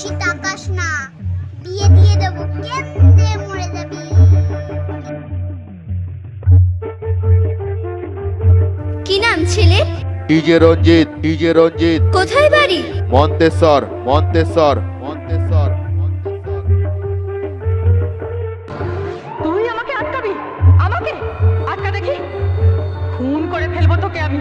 বেশি তাকাস না। বিয়ে দিয়ে দেবো। কেন্দে মরে যাবি? কি নাম ছেলে? DJ Ranjit DJ Ranjit. কোথায় বাড়ি? মন্তেশ্বর মন্তেশ্বর মন্তেশ্বর মন্তেশ্বর। তুই আমাকে আটকাবি? আমাকে? আটকা দেখি? খুন করে ফেলব তোকে আমি।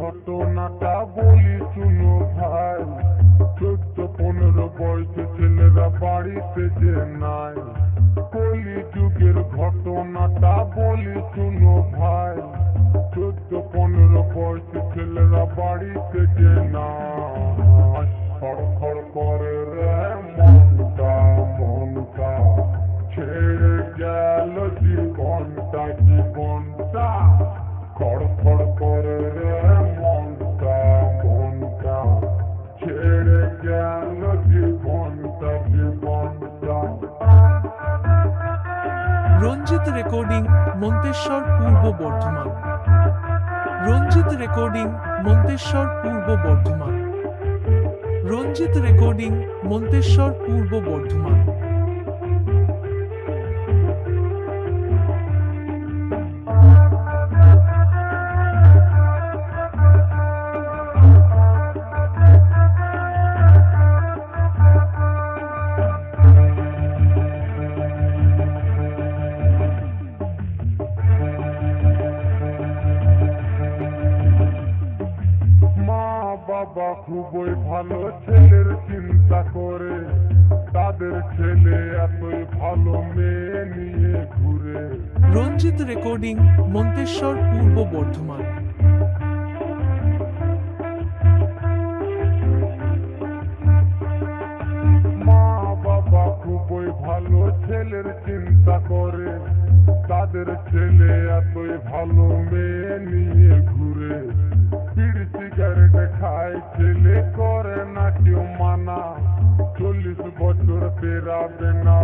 ঘটনাটা বলি শুনো ভাই। চোদ্দ পনেরো বয়সে ছেলেরা বাড়িতে যে নাই। কলি যুগের ঘটনাটা রেকর্ডিং মন্তেশ্বর পূর্ব বর্ধমান রঞ্জিত রেকর্ডিং মন্তেশ্বর পূর্ব বর্ধমান রঞ্জিত রেকর্ডিং মন্তেশ্বর পূর্ব বর্ধমান বাবা খুবই ভালো ছেলের চিন্তা করে। তাদের ছেলে এতই ভালো মেয়ে নিয়ে ঘুরে। রঞ্জিত রেকর্ডিং মন্তেশ্বর পূর্ব বর্ধমান। মা বাবা খুবই ভালো ছেলের চিন্তা করে। তাদের ছেলে এতই ভালো মেয়ে নিয়ে ঘুরে। বিড়ি সিগারেট ছেলে করে না কেউ মানা চল্লিশ বছর পেরাবে না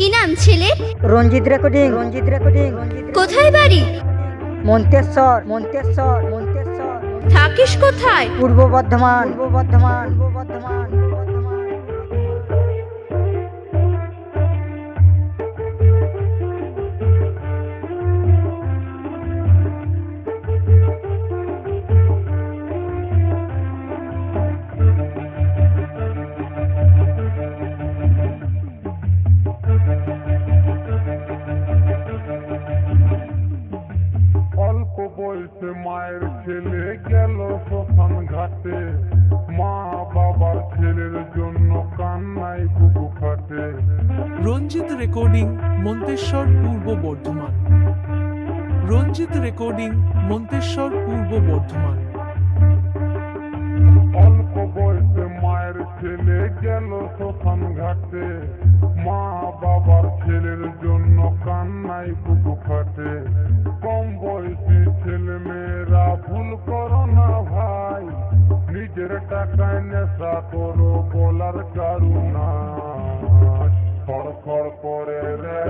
কি নাম ছেলে? রঞ্জিত রেকর্ডিং রঞ্জিত রেকর্ডিং রঞ্জিত কোথায় বাড়ি? মন্তেশ্বর মন্তেশ্বর মন্তেশ্বর থাকিস কোথায়? পূর্ব বর্ধমান পূর্ব বর্ধমান পূর্ব বর্ধমান। মায়ের ছেলে গেল শ্মশান ঘাটে। মা বাবার ছেলের জন্য কান্নায় বুকু ফাটে রঞ্জিত রেকর্ডিং মন্তেশ্বর পূর্ব বর্ধমান। রঞ্জিত রেকর্ডিং মন্তেশ্বর পূর্ব বর্ধমান। অল্প বয়সে মায়ের ছেলে গেল শ্মশান ঘাটে। মা বাবার ছেলের জন্য কান্নায় বুকু ফাটে নিজের টাকায় নেশা করো বলার কারুনা খড়খড় করে রে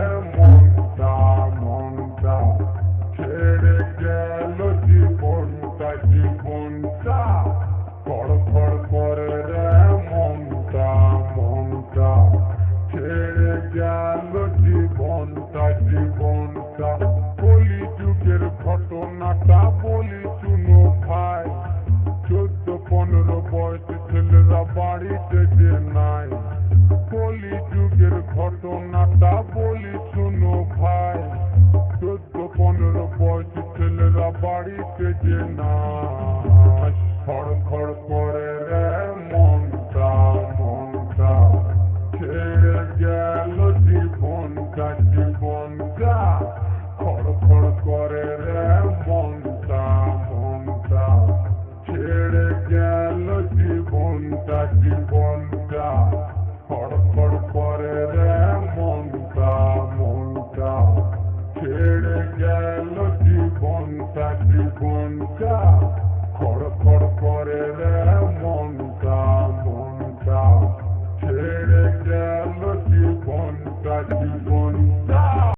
বাড়িতে ছেলেরা বাড়িতে যে নাই কলি যুগের ঘটনাটা বলি শুনো ভাই চোদ্দ পনেরো বয়সী ছেলেরা বাড়িতে যে নাই খড় খড় করে